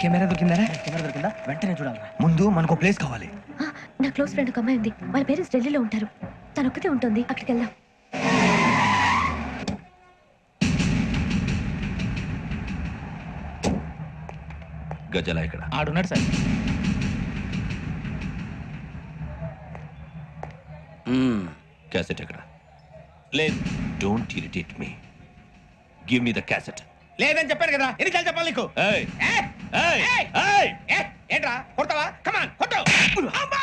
Camera దొరికిందా camera దొరికిందా? వెంటనే చూడాలరా. ముందు మనకు ప్లేస్ కావాలి. నా క్లోజ్ ఫ్రెండ్ ఒక అమ్మాయి ఉంది. వాళ్ళ పేరెంట్స్ ఢిల్లీలో ఉంటారు. తను ఒక్కతే ఉంటుంది. అక్కడికి వెళ్దాం. గజల ఇక్కడ. ఆడున్నాడు సార్. క్యాసెట్ ఎక్కడ? లేదు. Don't irritate me give me the cassette లేదని చెప్పాను కదా. ఎన్నిసార్లు చెప్పాలి నీకు? ఏంట్రా? కొడతావా? కమాన్ కొట్టు! అమ్మా!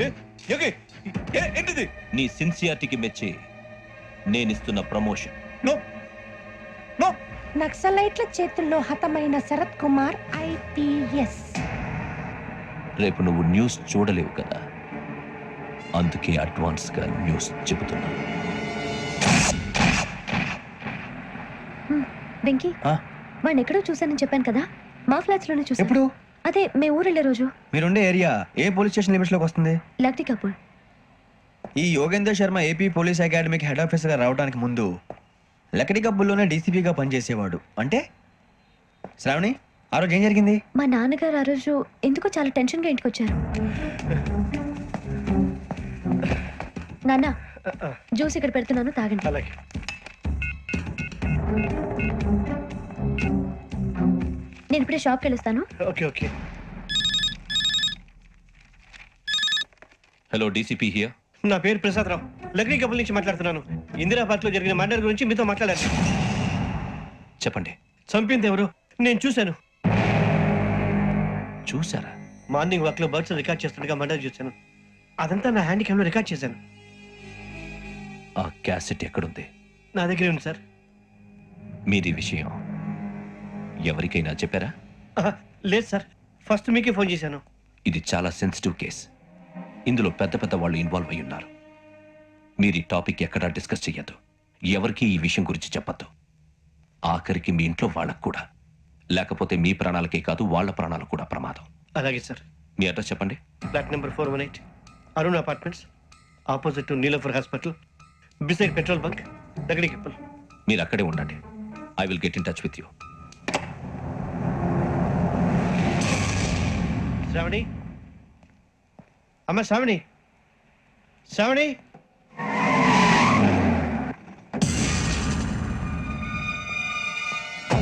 ఏంటిది? నీ సిన్సియారిటీకి మెచ్చి నేనిస్తున్న ప్రమోషన్. No no. నక్సలైట్ల చేతుల్లో హతమైన శరత్ కుమార్ ఐపీఎస్. రేపు నువ్వు న్యూస్ చూడలేవు కదా? అందుకే అడ్వాన్స్గా న్యూస్ చెబుతున్నా. వెంకీ? వాడిని ఎక్కడో చూశానని చెప్పాను కదా? మా ఫ్లాట్స్లోనే చూసాను ఎప్పుడు? అదే మే ఊరు వెళ్ళే రోజు. మీరుండే ఏరియా ఏ పోలీస్ స్టేషన్ లిమిట్స్లోకి వస్తుంది? లక్టీ కపూర్. ఈ యోగేందర్ శర్మ ఏపీ పోలీస్ అకాడమీకి హెడ్ ఆఫీసర్గా రావడానికి ముందు లకడి కబ్బుల్లోనే డీసీపీగా పనిచేసేవాడు. అంటే? శ్రావణి ఆ రోజు ఏం జరిగింది? మా నాన్నగారు ఆ రోజు ఎందుకో చాలా టెన్షన్గా ఇంటికి వచ్చారు. నాన్న జ్యూస్ ఇక్కడ పెడుతున్నాను తాగండి. అలాగే. నేను ఇప్పుడే షాప్కి వెళ్ళొస్తాను. Okay okay. Hello DCP here నా పేరు ప్రసాద్ రావు. లగ్నీ కపుల్ నుంచి మాట్లాడుతున్నాను. ఇందిరా పార్క్లో జరిగిన మర్డర్ గురించి మీతో మాట్లాడాను చెప్పండి. చంపింది ఎవరు? నేను చూశాను. చూసారా మార్నింగ్ వాక్లో బర్డ్స్ రికార్డ్ చేస్తుండగా మర్డర్ చూశాను. అదంతా నా హ్యాండ్ క్యామ్లో రికార్డ్ చేశాను. ఆ క్యాసెట్ ఎక్కడుంది? నా దగ్గరే ఉంది సార్. మీది విషయం. ఎవరికైనా చెప్పారా? లేదు సార్. ఫస్ట్ మీకే ఫోన్ చేశాను. ఇది చాలా సెన్సిటివ్ కేస్ ఇందులో పెద్ద పెద్ద వాళ్ళు ఇన్వాల్వ్ అయి ఉన్నారు. మీరు ఈ టాపిక్ ఎక్కడా డిస్కస్ చెయ్యొద్దు. ఎవరికి ఈ విషయం గురించి చెప్పొద్దు. ఆఖరికి మీ ఇంట్లో వాళ్ళకు కూడా. లేకపోతే మీ ప్రాణాలకే కాదు వాళ్ళ ప్రాణాలకు కూడా ప్రమాదం. అలాగే సార్. మీ అడ్రస్ చెప్పండి. Flat number four one eight. Arun apartments. Opposite to Niloufer hospital. Beside petrol bunk. దగ్గరికి మీరు అక్కడే ఉండండి. I will get in touch with you Shravani? అమ్మ శ్రావణి? శ్రావణి?